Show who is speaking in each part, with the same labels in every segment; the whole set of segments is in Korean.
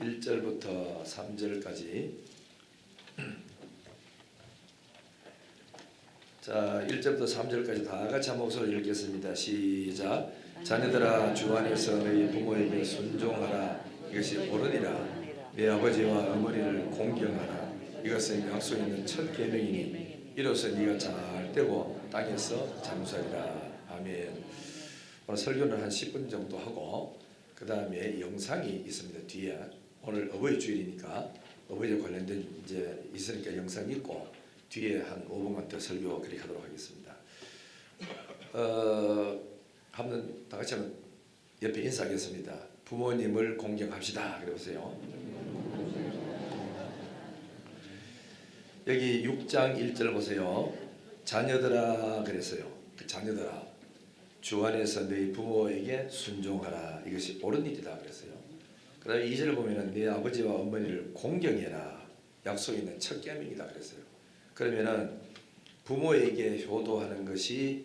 Speaker 1: 1절부터 3절까지. 자 1절부터 3절까지 다 같이 한 목소리로 읽겠습니다. 시작. 자녀들아 주 안에서 너희 부모에게 순종하라. 이것이 옳으니라. 내 아버지와 어머니를 공경하라. 이것은 약속 있는 첫 계명이니 이로써 네가 잘 되고 땅에서 잠수하리라. 아멘. 오늘 설교는 한 10분 정도 하고 그 다음에 영상이 있습니다. 뒤에 오늘 어버이 주일이니까 어버이에 관련된 이제 있으니까 영상이 있고 뒤에 한 5분간 더 설교 그렇게 하도록 하겠습니다. 어, 한번 다 같이 한번 옆에 인사하겠습니다. 부모님을 공경합시다. 그래 보세요. 여기 6장 1절 보세요. 자녀들아 그랬어요. 그 자녀들아 주 안에서 너희 부모에게 순종하라. 이것이 옳은 일이다 그랬어요. 그다음에 2절 보면은 네 아버지와 어머니를 공경해라. 약속 있는 첫 계명이다 그랬어요. 그러면은 부모에게 효도하는 것이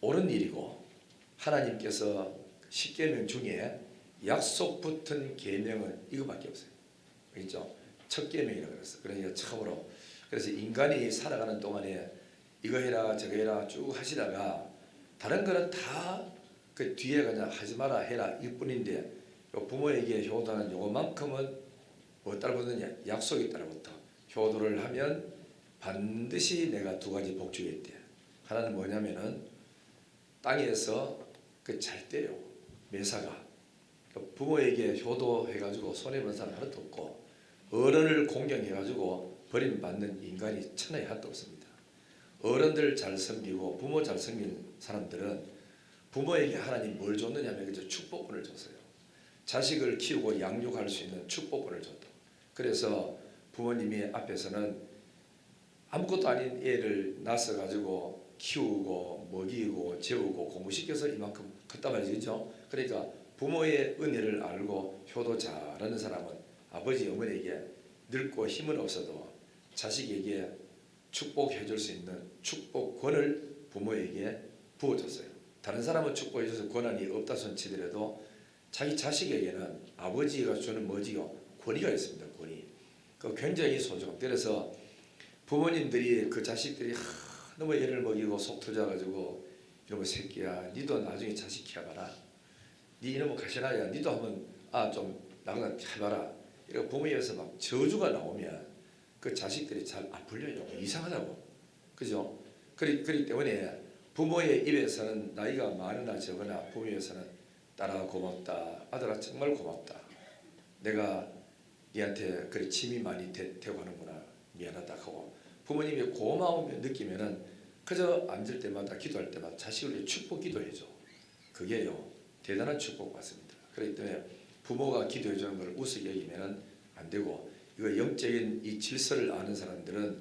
Speaker 1: 옳은 일이고 하나님께서 십계명 중에 약속 붙은 계명은 이거밖에 없어요. 그렇죠? 첫 계명이라고 그랬어. 그러니까 처음으로 그래서 인간이 살아가는 동안에 이거 해라 저거 해라 쭉 하시다가 다른 거는 다 그 뒤에 그냥 하지 마라 해라 이뿐인데 요 부모에게 효도하는 요만큼은 뭐 따라 붙느냐 약속이 따라 붙어 효도를 하면 반드시 내가 두 가지 복 주겠대. 하나는 뭐냐면은 땅에서 그 잘 때요 매사가 그 부모에게 효도해가지고 손해 본 사람 하나도 없고 어른을 공경해가지고 버림받는 인간이 천하에 하나도 없습니다. 어른들 잘 섬기고 부모 잘 섬기는 사람들은 부모에게 하나님 뭘 줬느냐면 그저 축복권을 줬어요. 자식을 키우고 양육할 수 있는 축복권을 줬다. 그래서 부모님이 앞에서는 아무것도 아닌 애를 낳아서 가지고 키우고 먹이고 재우고 공부시켜서 이만큼 컸단 말이죠. 그러니까 부모의 은혜를 알고 효도 잘하는 사람은 아버지 어머니에게 늙고 힘은 없어도 자식에게 축복해 줄 수 있는 축복권을 부모에게 부어줬어요. 다른 사람은 축복해 줘서 권한이 없다 손치더라도 자기 자식에게는 아버지가 주는 뭐지요? 권위가 있습니다. 권위. 그 굉장히 소중합니다. 부모님들이 그 자식들이 하, 너무 애를 먹이고 속 터져가지고 이놈의 새끼야 니도 나중에 자식 키워봐라 니 이놈의 가시나야 니도 한번 아 좀 나가 해봐라 이렇게 부모에서 막 저주가 나오면 그 자식들이 잘 안 풀려요 이상하다고 그죠 그렇기, 그렇기 때문에 부모의 입에서는 나이가 많으나 적으나 부모의 입에서는 딸아 고맙다 아들아 정말 고맙다 내가 니한테 그래 침이 많이 되, 되고 하는구나 미안하다 하고 부모님이 고마움을 느끼면은 그저 앉을 때마다 기도할 때마다 자식을 위해 축복 기도해줘. 그게요 대단한 축복 받습니다. 그렇기 때문에 부모가 기도해 주는 걸 우습게 여기면은 안 되고 이거 영적인 이 질서를 아는 사람들은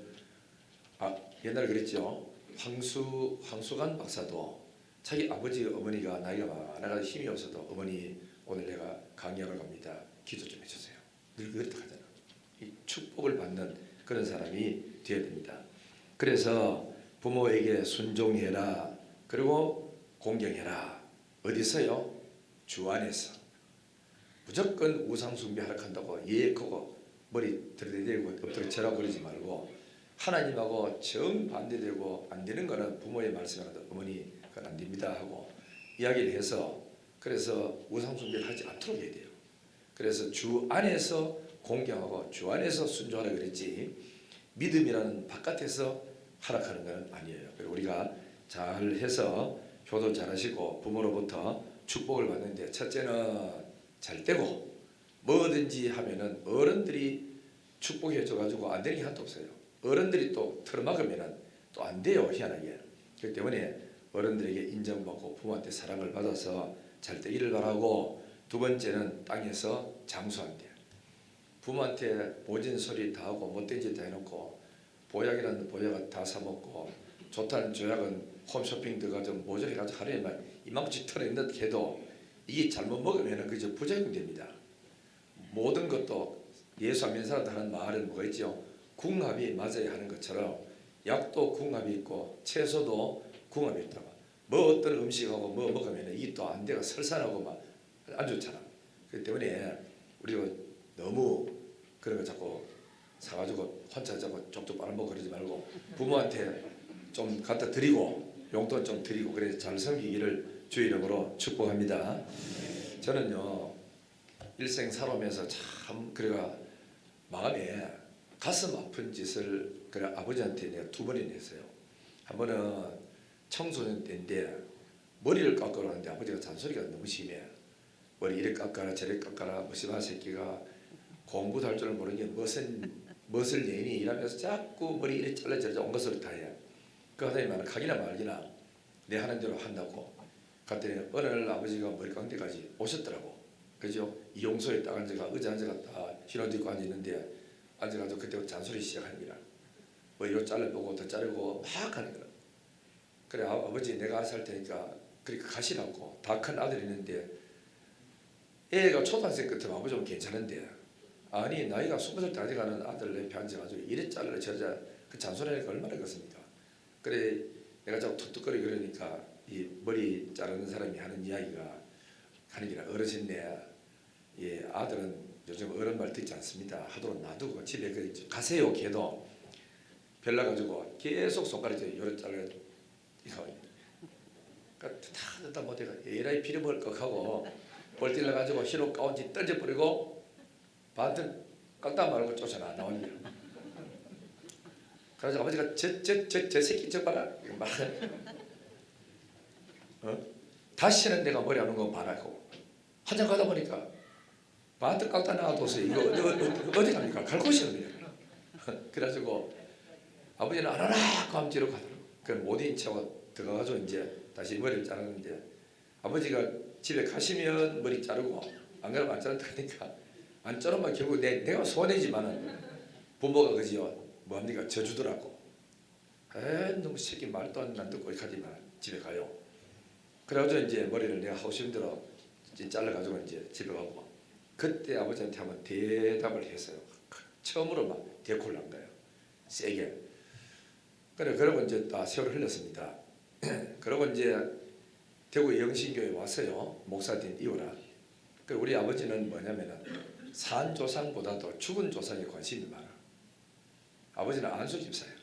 Speaker 1: 아 옛날에 그랬죠 황수 황수관 박사도 자기 아버지 어머니가 나이가 많아가 힘이 없어도 어머니 오늘 내가 강의하러 갑니다. 기도 좀 해주세요. 늘 그렇다 하잖아. 이 축복을 받는 그런 사람이 되어야 됩니다. 그래서 부모에게 순종해라. 그리고 공경해라. 어디서요? 주 안에서. 무조건 우상 숭배 하락한다고 예크고 머리 들이대고 엎드려 절하 그러지 말고 하나님하고 정반대되고 안 되는 거는 부모의 말씀이라도 어머니 그건 안 됩니다 하고 이야기를 해서 그래서 우상 숭배를 하지 않도록 해야 돼요. 그래서 주 안에서 공경하고 주 안에서 순종하라 그랬지 믿음이라는 바깥에서 하락하는 것은 아니에요. 그리고 우리가 잘 해서 효도 잘 하시고 부모로부터 축복을 받는데 첫째는 잘 되고 뭐든지 하면은 어른들이 축복해 줘가지고 안 되는 게 하나도 없어요. 어른들이 또 틀어막으면은 또 안 돼요 희한하게. 그렇기 때문에 어른들에게 인정받고 부모한테 사랑을 받아서 잘 되기를 바라고 두 번째는 땅에서 장수한대. 부모한테 모진 소리 다 하고 못된 짓 다 해놓고 보약이라는 보약을 다 사먹고 좋다는 조약은 홈쇼핑 들어가서 모조리가지고 하루에 막 이만큼씩 털어낸다 해도 이게 잘못 먹으면 그저 부작용 됩니다. 모든 것도 예수 안 믿는 사람들 하는 말은 뭐가 있죠? 궁합이 맞아야 하는 것처럼 약도 궁합이 있고 채소도 궁합이 있다고. 뭐 어떤 음식하고 뭐 먹으면 이게 또안 돼가 설산하고 막 안 좋잖아. 그렇기 때문에 우리가 너무 그런 거 자꾸 사가지고 혼자 자꾸 쪽쪽 빨아먹고 그러지 말고 부모한테 좀 갖다 드리고 용돈 좀 드리고 그래 잘 섬기기를 주 이름으로 축복합니다. 저는요 일생 살아오면서 참 그래가 마음에 가슴 아픈 짓을 그래 아버지한테 내가 두 번이나 했어요. 한 번은 청소년 때인데 머리를 깎으러 하는데 아버지가 잔소리가 너무 심해. 머리 이래 깎아라 저래 깎아라 무시마 새끼가 공부도 할줄 모르는 게 무슨 무엇을 내니 이러면서 자꾸 머리 이래 잘라 저래 온 것을 다 해. 그 하더니만 가기나 말기나 내 하는 대로 한다고. 갔더니 어느 날 아버지가 머리 깎는 데까지 오셨더라고. 그죠? 이용소에 딱 앉아가 의자 앉아가 딱 신혼 입고 앉았는데 앉아가지고 그때 잔소리 거라. 뭐 이거 잘라보고 더 자르고 막 하는 거라. 그래 아, 아버지 내가 살 테니까 그렇게 가시라고. 다 큰 아들이 있는데 애가 초등학생 끝으면 아버지 좀 괜찮은데. 아니 나이가 스무 살 때 아직 가는 아들 내 옆에 앉아가지고 이래 잘라 저래 그 잔소리하니까 얼마나 그렇습니까? 그래 내가 자꾸 툭툭거리 그러니까 이 머리 자르는 사람이 하는 이야기가 하는 게라 어르신네. 예 아들은 요즘 어른 말 듣지 않습니다. 하도록 놔두고 집에 그 가세요 걔도. 별나 가지고 계속 손가락에 요래 잘라 그러니까 다 듣다 못해가 에라이 피를 벌컥하고 벌띠를 가지고 흰옷 가운지 던져버리고 반듯 깎다 말고 쫓아나 거야. 그래서 아버지가 저 저 저 저 새끼 저 봐라 막 어? 다시는 내가 머리 하는 거 봐라고 한참 가다 보니까 반듯 깎다 나와둬서 이거 어디, 어디, 어디 갑니까 갈 곳이 없네요. 그래가지고 아버지는 안 하나 감지로 가더라고. 그걸 못 인치고 들어가가지고 이제 다시 머리를 자르는데 아버지가 집에 가시면 머리 자르고 안 그러면 안 자른다니까. 안 자르면 결국 내, 내가 손해지만은 부모가 그지요. 뭡니까? 져주더라고. 에 너무 새끼 말도 안 듣고 가지만 집에 가요. 그래가지고 이제 머리를 내가 하고 싶은 대로 잘라가지고 이제 집에 가고 그때 아버지한테 한번 대답을 했어요. 처음으로 막 대콜 난 거예요. 세게. 그래 그러고 이제 다 세월 흘렀습니다 그러고 이제 대구 영신교회 왔어요. 목사님 이오라. 그 우리 아버지는 뭐냐면은 산 조상보다도 죽은 조상에 관심이 많아. 아버지는 안수 집사예요.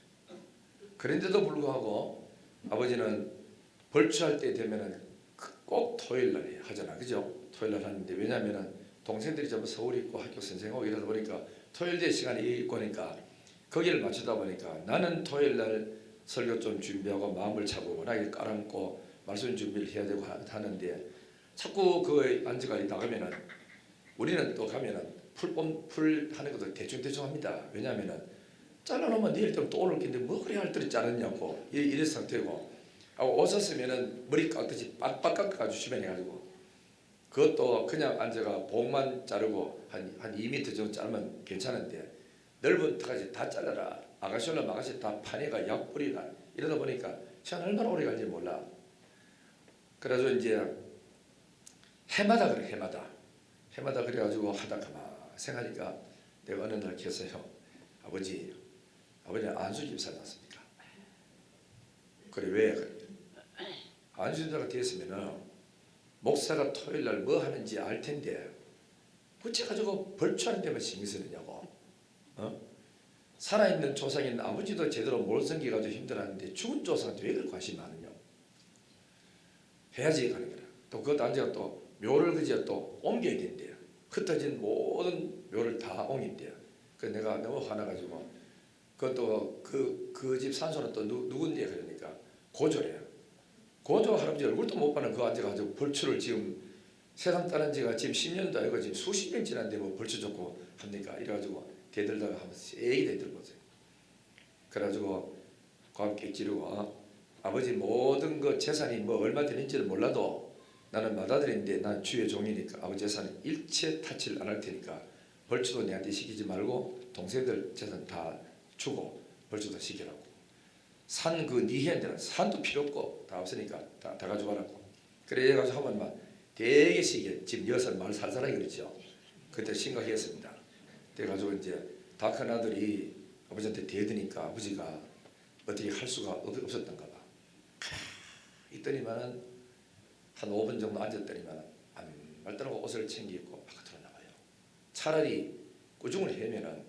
Speaker 1: 그런데도 불구하고 아버지는 벌초할 때 되면은 꼭 토요일 날에 하잖아, 그죠? 토요일 날 하는데 왜냐면은 동생들이 전부 서울 있고 학교 선생하고 이러다 보니까 토요일 대 시간이 있고 하니까 거기를 맞추다 보니까 나는 토요일 날 설교 좀 준비하고 마음을 워낙에 깔아놓고 말씀 준비를 해야 되고 하- 하는데 자꾸 그 안지가 나가면은 우리는 또 가면은 풀, 풀 하는 것도 대충 대충 합니다. 왜냐하면은 잘라놓으면 내일 또 오를 텐데 뭐 그래 할 때를 자르냐고 이- 이런 상태고 쓰면은 머리 깎듯이 빡빡 깎아가지고 주변에 가지고 그것도 그냥 앉아가 봉만 자르고 한, 한 2m 정도 자르면 괜찮은데 넓은 턱까지 다 잘라라 아가씨나 마가씨 다 파내가 약불이나 이러다 보니까 시간 얼마나 오래 갈지 몰라. 그래서 이제 해마다 그래 해마다. 해마다 그래가지고 하다가 막 생각하니까 내가 어느 날 계세요 아버지 아버지 안수 집사 났습니까? 그래 왜? 그래 안수 집사가 됐으면은 목사가 토요일 날 뭐 하는지 알 텐데 그치 가지고 벌초하는 데만 신경 쓰느냐고. 어? 살아있는 조상인 아버지도 제대로 못 섬기가지고 힘들었는데 죽은 조상한테 왜 그렇게 관심이 많으냐고 해야지 가는 거라. 또 그것도 앉아가 또 묘를 그저 또 옮겨야 된대요. 흩어진 모든 묘를 다 옮긴대요. 그 내가 너무 화나가지고 그것도 그 그 집 산소는 또 누, 누군데 그러니까 고조래요. 고조 할아버지 얼굴도 못 봐는 그거 앉아가지고 벌초를 지금 세상 떠난 지가 지금 10년도 아니고 지금 수십 년 지났는데 뭐 벌초 좋고 합니까? 이래가지고 대들다가 한번 세게 대들보세요. 그래가지고 과함께 찌르고 어? 아버지 모든 그 재산이 뭐 얼마 되는지를 몰라도 나는 맏아들인데 난 주의 종이니까 아버지 재산은 일체 타치를 안 할 테니까 벌초도 내한테 시키지 말고 동생들 재산 다 주고 벌초도 시키라고 산 그 니해한테는 산도 필요 없고 다 없으니까 다, 다 가져가라고 그래 해가지고 하면 막 되게 시게 지금 여섯 말 살살하게 그랬죠 그때 심각했습니다 그래가지고 이제 다 큰 아들이 아버지한테 대드니까 아버지가 어떻게 할 수가 없, 없었던가 봐 있더니만은 한 5분 정도 앉았더니만 안 말더라고 옷을 챙기고 바깥으로 나와요. 차라리 꾸중을 해면은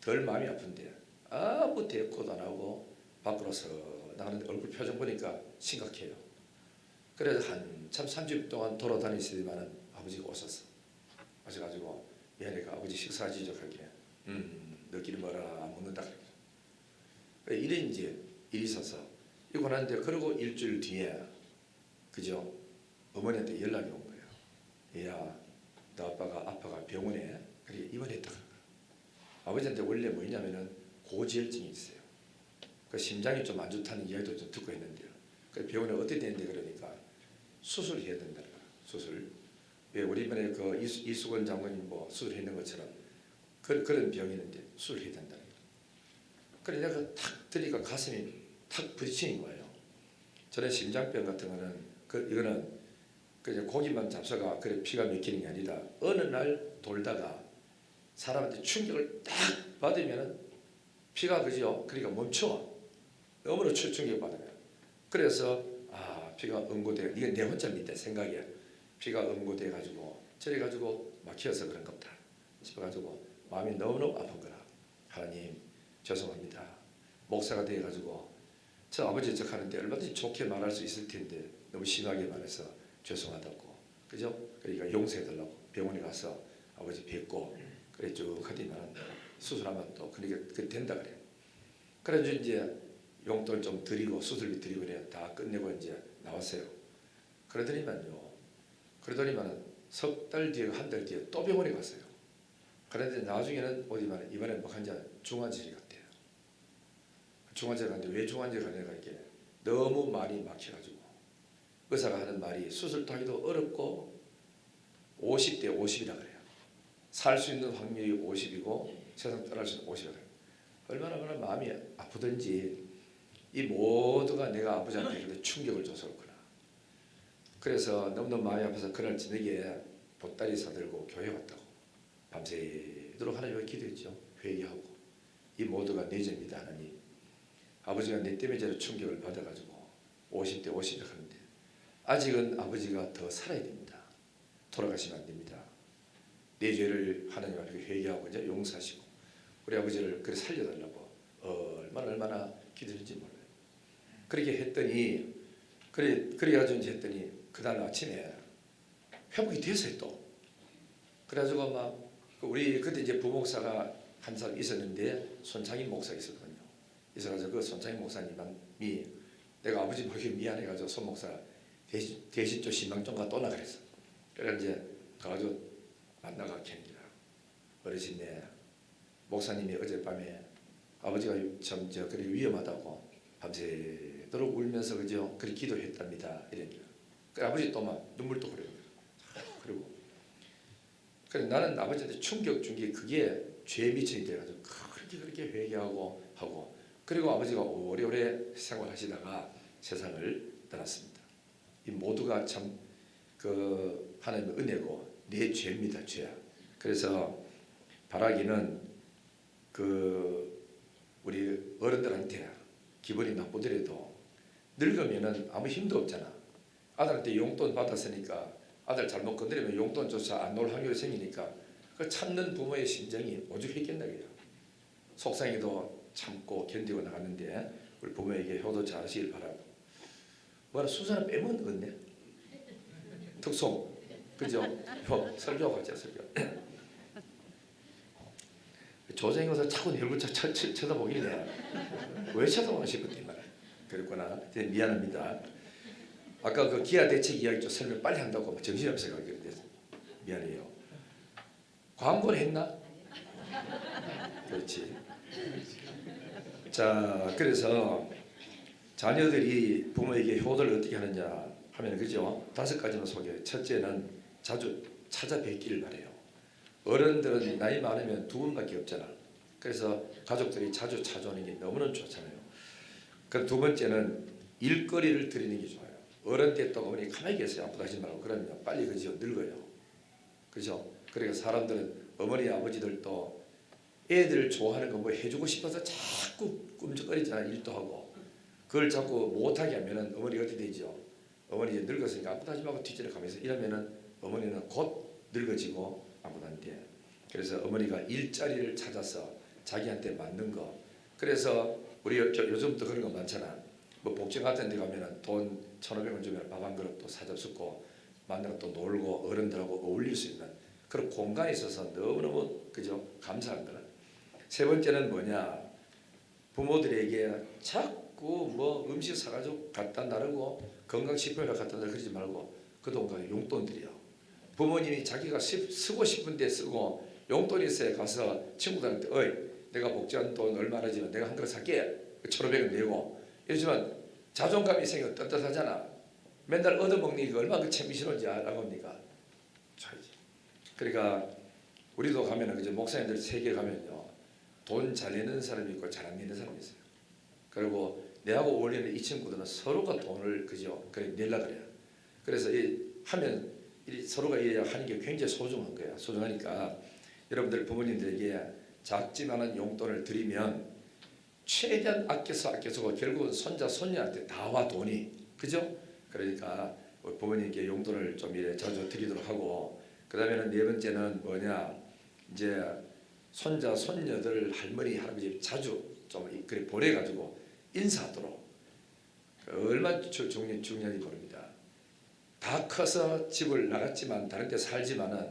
Speaker 1: 덜 마음이 아픈데 아무 대꾸도 안 하고 밖으로서 나가는데 얼굴 표정 보니까 심각해요. 그래서 한참 30분 동안 돌아다니시더만은 아버지가 오셨어. 오셔가지고 미안해가 아버지 식사 지적하게 음 너끼리 뭐라 안 먹는다 그래. 이래 이제 일이 있어서 이고 난데 그러고 일주일 뒤에 그죠 어머니한테 연락이 온 거예요. 얘야 너 아빠가 아빠가 병원에 그래 입원했다. 아버지한테 원래 뭐냐면은 고지혈증이 있어요. 그 심장이 좀 안 좋다는 이야기도 좀 듣고 했는데요. 그 병원에 어떻게 됐는데 그러니까 수술해야 된다는 거야. 수술. 왜 우리 이번에 그 이수, 이수건 장관이 뭐 수술했는 것처럼 그, 그런 병이 있는데 수술해야 된다는. 그래 내가 탁 들니까 가슴이 탁 부딪히는 거예요. 저는 심장병 같은 거는 그 이거는 그냥 고기만 잡숴가 그래 피가 막히는 게 아니라 어느 날 돌다가 사람한테 충격을 딱 받으면 피가 그죠? 그러니까 멈춰. 너무나 추- 충격 받으면. 그래서 아 피가 응고돼. 이게 내 혼자 밑에 생각이야. 피가 응고돼 가지고 저래 가지고 막혀서 그런 겁니다. 싶어 가지고 마음이 너무너무 아픈 거라. 하나님 죄송합니다. 목사가 돼 가지고 저 아버지 척 하는데 얼마든지 좋게 말할 수 있을 텐데 너무 심하게 말해서 죄송하다고. 그죠? 그러니까 용서해 달라고 병원에 가서 아버지 뵙고 그래 쭉 하더니만 수술하면 또 그러니까 그 된다 그래. 그래서 이제 용돈 좀 드리고 수술비 드리고 그래 다 끝내고 이제 나왔어요. 그러더니만요. 그러더니만 석 달 뒤에 한 달 뒤에 또 병원에 갔어요. 그런데 나중에는 어디만 이번에 뭐 한자 중환자실 갔대요. 중환자실 갔는데 왜 중환자실 가냐가 이게 너무 많이 막혀가지고 의사가 하는 말이 수술도 하기도 어렵고 50대 50이라 그래요. 살 수 있는 확률이 50이고 세상 떠날 수 있는 50이라 그래요. 얼마나 마음이 아프든지 이 모두가 내가 아버지한테 그렇게 충격을 줘서 그렇구나. 그래서 너무너무 마음이 아파서 그날 저녁에 보따리 사들고 교회 갔다고 밤새도록 하나님께 기도했죠. 회개하고 이 모두가 내 죄입니다 하나님. 아버지가 내 때문에 저런 충격을 받아가지고 50대 50이 하는데 아직은 아버지가 더 살아야 됩니다. 돌아가시면 안 됩니다. 내 죄를 하나님 앞에 회개하고 이제 용서하시고 우리 아버지를 그래 살려달라고 얼마나 얼마나 기도했는지 몰라요. 그렇게 했더니 그래 그래가지고 이제 했더니 그날 아침에 회복이 됐어요 또. 그래가지고 막그 우리 그때 이제 부목사가 한 사람 있었는데 손창인 목사 있었거든요. 있어가지고 그 손창인 목사님이 내가 아버지 모르게 미안해가지고 손 목사 대신 대신 좀 신방 좀 가또나 그랬어. 그래 이제 가가지고 만나가 캔니다. 어르신네 목사님이 어젯밤에 아버지가 참 저 그래 위험하다고 밤새도록 울면서 그죠 그렇게 기도했답니다. 이랬니다. 그 아버지 또 막 눈물도 흐려요. 그리고 그래 나는 아버지한테 충격 준 게 그게 죄 미천이 돼가지고 그렇게 그렇게 회개하고 하고 그리고 아버지가 오래오래 생활하시다가 세상을 떠났습니다. 이 모두가 참 그 하나님의 은혜고 내 죄입니다 죄. 그래서 바라기는 그 우리 어른들한테 기분이 나쁘더라도 늙으면은 아무 힘도 없잖아. 아들한테 용돈 받았으니까 아들 잘못 건드리면 용돈조차 안 놓을 확률이 생기니까 그 참는 부모의 심정이 오죽했겠나 그요. 속상해도 참고 견디고 나갔는데 우리 부모에게 효도 잘하시길 바라고. 뭐라 수사는 빼면 되겠네. 특송 그죠? 효 설교 같죠 설교. 조정이 와서 자꾸 내 얼굴 쳐다보길래 왜 쳐다보나 싶었더니 말 그랬구나. 미안합니다. 아까 그 기아 대책 이야기 좀 설명 빨리 한다고 없어가 그런데 미안해요. 광고를 했나? 그렇지. 자, 그래서 자녀들이 부모에게 효도를 어떻게 하느냐 하면 그죠? 다섯 가지만 소개. 첫째는 자주 찾아뵙기를 바래요. 어른들은 나이 많으면 두 분밖에 없잖아. 그래서 가족들이 자주 찾아오는 게 너무나 좋잖아요. 그두 번째는 일거리를 드리는 게 좋아요. 어른 됐다고 어머니 가만히 계세요. 아프다 하지 말고 그러면 빨리 그죠 늙어요. 그죠? 그러니까 사람들은 어머니 아버지들도 애들 좋아하는 거 뭐 해주고 싶어서 자꾸 꿈쩍거리잖아 일도 하고 그걸 자꾸 못하게 하면은 어머니 어떻게 되죠? 어머니 이제 늙었으니까 아프다 하지 말고 뒷전에 가면서 이러면은 어머니는 곧 늙어지고 아프다는데 그래서 어머니가 일자리를 찾아서 자기한테 맞는 거. 그래서 우리 요즘도 그런 거 많잖아. 뭐 복지 같은 데 가면은 돈 1,500원 주면 밥 한 그릇 또 사잡수고 만나서 또 놀고 어른들하고 어울릴 수 있는 그런 공간이 있어서 너무너무 그죠 감사한 거라. 세 번째는 뭐냐 부모들에게 자꾸 뭐 음식 사가지고 갖다 나르고 건강식품이라 갖다 나르고 그러지 말고 그 돈과 용돈 드려. 부모님이 자기가 쓰- 쓰고 싶은데 쓰고 용돈 있어야 가서 친구들한테 어이 내가 복지한 돈 얼마나 지면 내가 한 그릇 살게 1,500원 내고 이러지만 자존감이 생겨 떳떳하잖아. 맨날 얻어먹는 게 얼마나 그 재미있는지 알아봅니까? 차이지. 그러니까 우리도 가면은 그죠 목사님들 세계 가면요 돈 잘 내는 사람이 있고 잘 안 내는 사람이 있어요. 그리고 내하고 어울리는 이 친구들은 서로가 돈을 그죠 그래 내려 그래요. 그래서 이 하면 이 서로가 이래야 하는 게 굉장히 소중한 거야. 소중하니까 여러분들 부모님들에게 작지만한 용돈을 드리면 최대한 아껴서 아껴서 결국은 손자 손녀한테 다 와 돈이 그죠? 그러니까 부모님께 용돈을 좀 이래 자주 드리도록 하고 그 다음에는 네 번째는 뭐냐 이제 손자 손녀들 할머니 할아버지 자주 좀 이- 그래 보내 가지고 인사하도록 얼마나 주- 중요 중요한지 모릅니다. 다 커서 집을 나갔지만 다른 데 살지만은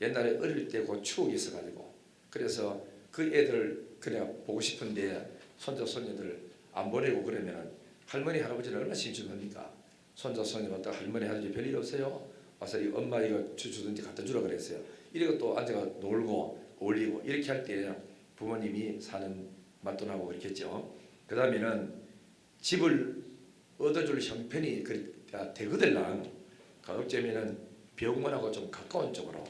Speaker 1: 옛날에 어릴 때 그 추억이 있어가지고 그래서 그 애들 그냥 보고 싶은데 손자 손녀들 안 보내고 그러면은 할머니 할아버지는 얼마나 심심합니까? 손자 손녀 왔다 할머니 할아버지 별일 없어요. 와서 이 엄마 이거 주 주든지 갖다 주라 그랬어요. 이러고 또 앉아가 놀고 어울리고 이렇게 할 때 부모님이 사는 맛도 나고 그렇겠죠. 그 다음에는 집을 얻어줄 형편이 그 되거들랑 가급적이면은 병원하고 좀 가까운 쪽으로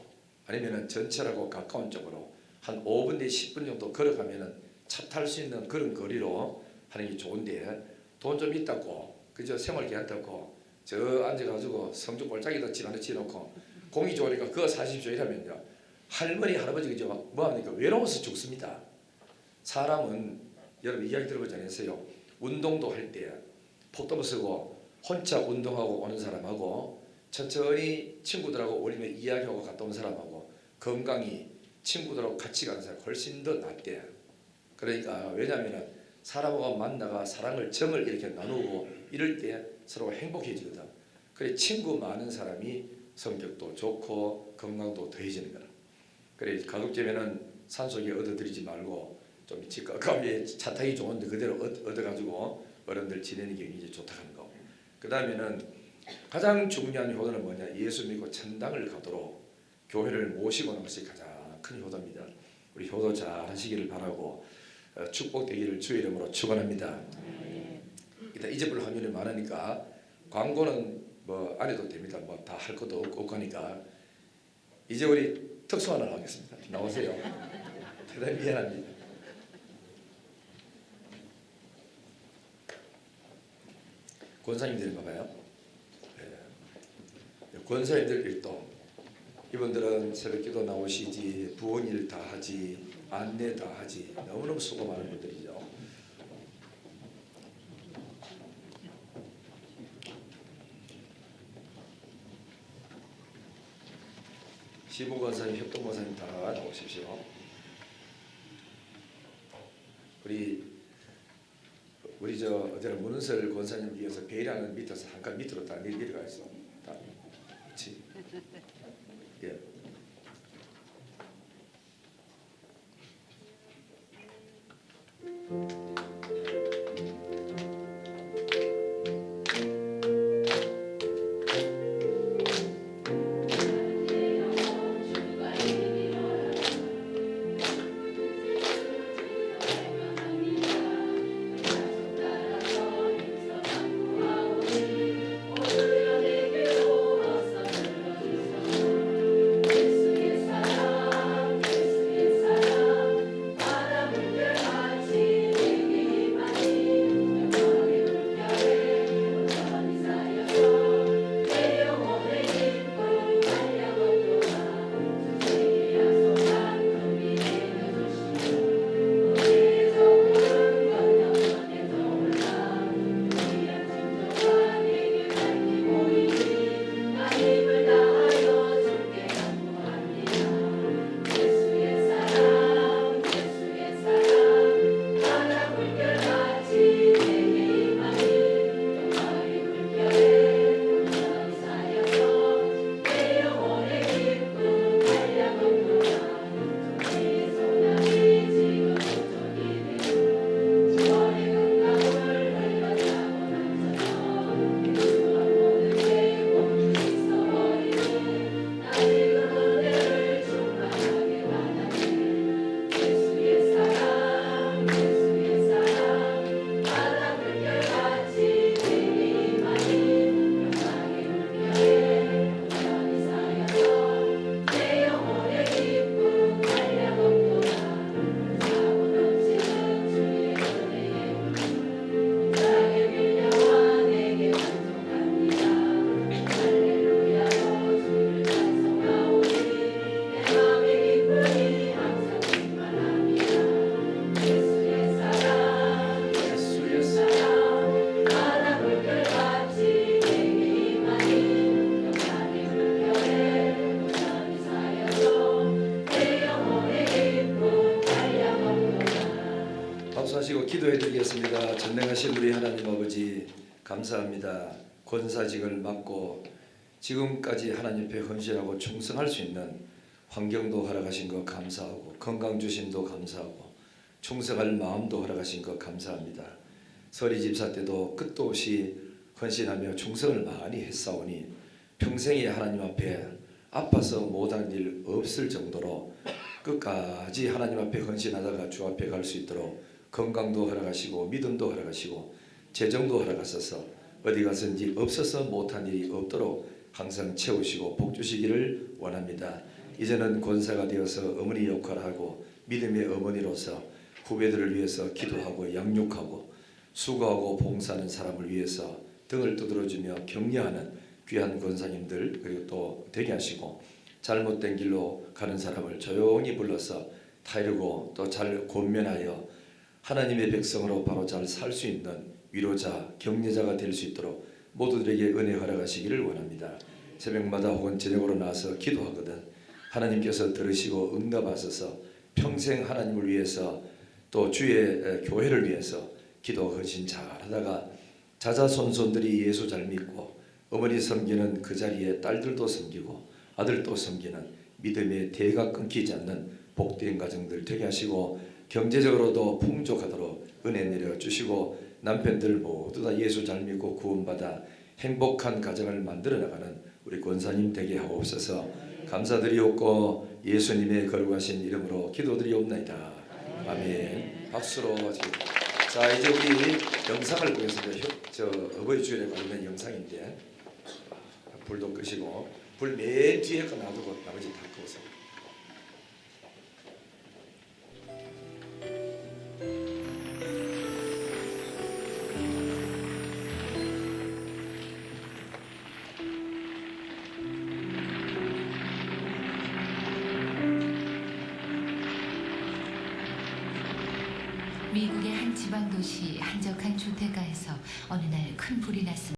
Speaker 1: 아니면은 전철하고 가까운 쪽으로 한 5분 내 10분 정도 걸어가면은 차 탈 수 있는 그런 거리로 하는 게 좋은데 돈 좀 있다고 그저 생활 괜찮다고 저 앉아가지고 성주 골짜기다 집 안에 지놓고 공이 좋으니까 그거 사십시오 이러면요. 할머니 할아버지 그죠 뭐합니까? 외로워서 죽습니다. 사람은 여러분 이야기 들어보지 않았어요? 운동도 할 때 폭도부 쓰고 혼자 운동하고 오는 사람하고 천천히 친구들하고 어울리며 이야기하고 갔다 온 사람하고 건강이 친구들하고 같이 가는 사람이 훨씬 더 낫대. 그러니까 왜냐하면 사람하고 만나가 사랑을 정을 이렇게 나누고 이럴 때 서로 행복해지거든. 그래 친구 많은 사람이 성격도 좋고 건강도 더해지는 거라. 그래 가급적이면은 산속에 얻어들이지 말고 좀 집가까이에 차 타기 좋은데 그대로 얻, 얻어가지고 어른들 지내는 게 굉장히 좋다 하는 거. 그 다음에는 가장 중요한 효도는 뭐냐? 예수 믿고 천당을 가도록 교회를 모시고 것이 가장 큰 효도입니다. 우리 효도 잘 하시기를 바라고 어, 축복되기를 주의 이름으로 축원합니다. 일단 잊어버릴 확률이 많으니까 광고는 뭐 안 해도 됩니다. 뭐 다 할 것도 없고, 하니까 이제 우리 특수 하나 하겠습니다. 나오세요. 대단히 미안합니다. 권사님들인가 봐요. 예. 권사님들 일동 이분들은 새벽기도 나오시지 부원일 다 하지 안내 다 하지 너무너무 수고 많은 분들이죠. 시부 권사님, 협동 권사님 다 나오십시오. 우리 우리 저 어제는 문은설 권사님 위해서 베일하는 밑에서 한 칸 밑으로 다 내려- 내려가 있어. 다. 그렇지. 감사합니다. 권사직을 맡고 지금까지 하나님 앞에 헌신하고 충성할 수 있는 환경도 허락하신 것 감사하고 건강 주심도 감사하고 충성할 마음도 허락하신 것 감사합니다. 서리 집사 때도 끝도 없이 헌신하며 충성을 많이 했사오니 평생에 하나님 앞에 아파서 못한 일 없을 정도로 끝까지 하나님 앞에 헌신하다가 주 앞에 갈 수 있도록 건강도 허락하시고 믿음도 허락하시고 재정도 허락하셔서 어디 가서든지 없어서 못한 일이 없도록 항상 채우시고 복 주시기를 원합니다. 이제는 권사가 되어서 어머니 역할을 하고 믿음의 어머니로서 후배들을 위해서 기도하고 양육하고 수고하고 봉사하는 사람을 위해서 등을 두드려주며 격려하는 귀한 권사님들 그리고 또 되게 하시고 잘못된 길로 가는 사람을 조용히 불러서 타이르고 또 잘 권면하여 하나님의 백성으로 바로 잘 살 수 있는 위로자, 격려자가 될 수 있도록 모두들에게 은혜 허락하시기를 원합니다. 새벽마다 혹은 저녁으로 나와서 기도하거든 하나님께서 들으시고 응답하셔서 평생 하나님을 위해서 또 주의 에, 교회를 위해서 기도 헌신 잘하다가 자자손손들이 예수 잘 믿고 어머니 섬기는 그 자리에 딸들도 섬기고 아들도 섬기는 믿음의 대가 끊기지 않는 복된 가정들 되게 하시고 경제적으로도 풍족하도록 은혜 내려 주시고 남편들 모두 다 예수 잘 믿고 구원받아 행복한 가정을 만들어 나가는 우리 권사님 되게 하옵소서. 감사드리옵고 예수님의 거룩하신 이름으로 기도드리옵나이다. 아멘. 박수로 자 이제 우리 영상을 보겠습니다. 효- 저 어버이 주일에 관련된 영상인데. 불도 끄시고. 불 맨 뒤에 거 놔두고 나머지 다 끄세요
Speaker 2: 한적한 주택가에서 어느 날 큰 불이 났습니다.